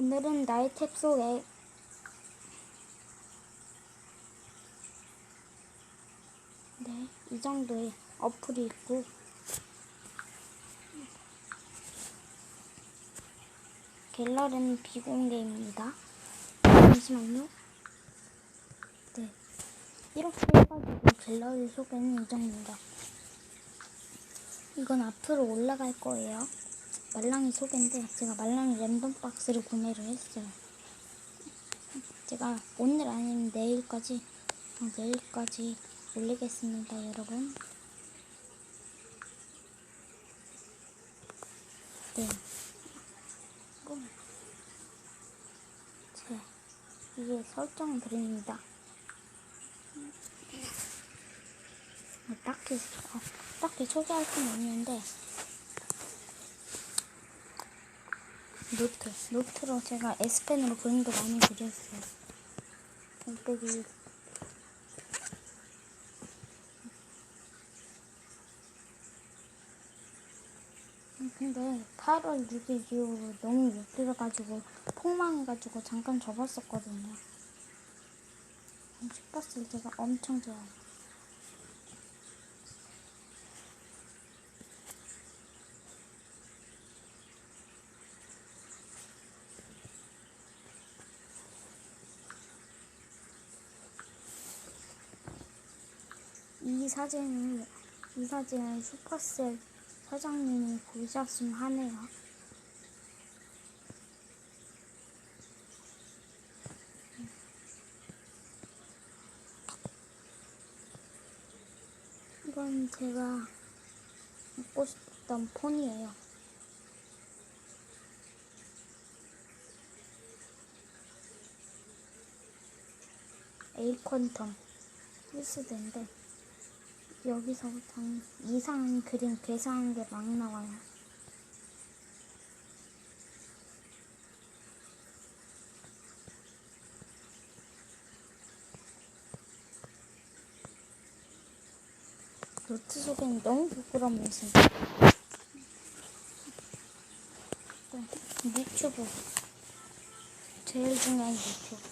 오늘은 나의 탭 속에 네, 이 정도의 어플이 있고 갤러리는 비공개입니다. 잠시만요. 네, 이렇게 해가지고 갤러리 소개는 이 정도입니다. 이건 앞으로 올라갈 거예요. 말랑이 소개인데 제가 말랑이 랜덤 박스를 구매를 했어요. 제가 오늘 아니면 내일까지 어, 내일까지 올리겠습니다, 여러분. 네. 제 이게 설정 그림입니다. 어, 딱히 어, 딱히 소개할 건 없는데 노트 노트로 제가 S펜으로 그림도 많이 그렸어요. 여기 근데 8월 6일 이후로 너무 못 그려가지고 폭망해가지고 잠깐 접었었거든요. 슈퍼셀 제가 엄청 좋아해요. 이 사진을 이 사진은 슈퍼셀 사장님이 보셨으면 하네요. 이건 제가 먹고 싶던 폰이에요. 에이퀀텀 필수인데 여기서부터 이상한 그림 계산한 게 막 나와요. 노트 속에는 너무 부끄러우면서 네, 유튜브 제일 중요한 유튜브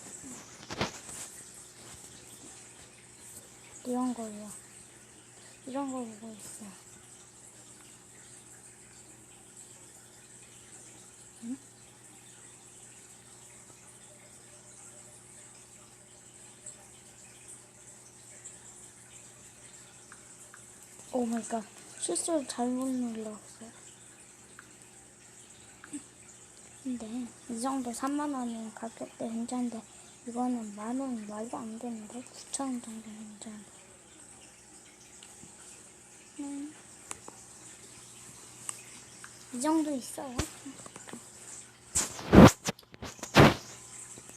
이런 거예요. 이런 거 보고 있어요. 응? 오 마이 갓. 실수로 잘못 눌렀어요. 근데 이 정도 3만 원이면 가격대 괜찮은데 이거는 만원 말도 안 되는데 9천 원 정도 괜찮은데. 음. 이 정도 있어요.